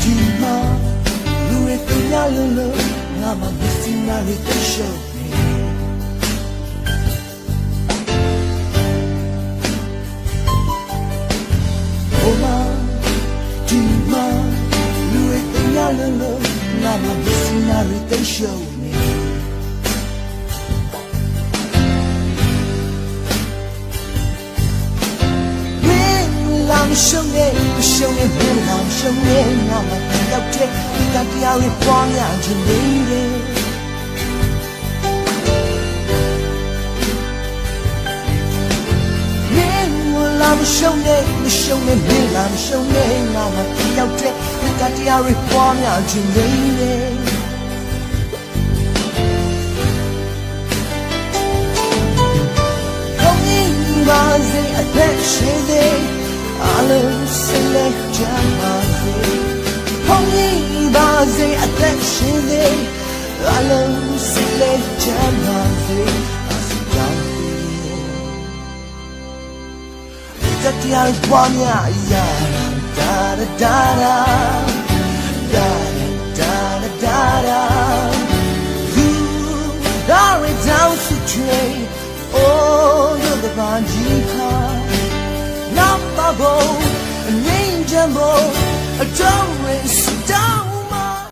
ဒီမှာလူတွေတင်ရလို့လို့ငါမှမသိနာရီတရှုပ်နေဟိုမှာဒီမှာလူတွေတင်ရလို့လို့ငါမှမသိနာရီတရှုပ် မရှုံးနဲ့မရှုံးနဲ့ဘယ်မှာမရှုံးနဲ့ငါမရောက်တဲ့ဒီကတရားလေးပွားများခြင်းနေတယ်လာမရှုံးနဲ့မရှုံးနဲ့မင်းလာမရှုံးနဲ့ငါမရောက်တဲ့ဒီကတရားလေးပွားများခြင်းနေတယ်ပါစေအသက်ရှင်သေး ရှင်လေးအလုံးစလေးချမ်းသာစေအစကြောင်းဒီတရားပွားများအရာဒါရဒါရာဒါရဒါရဒါရာ You are down to train Oh you're the bond you call Not bubble an angel more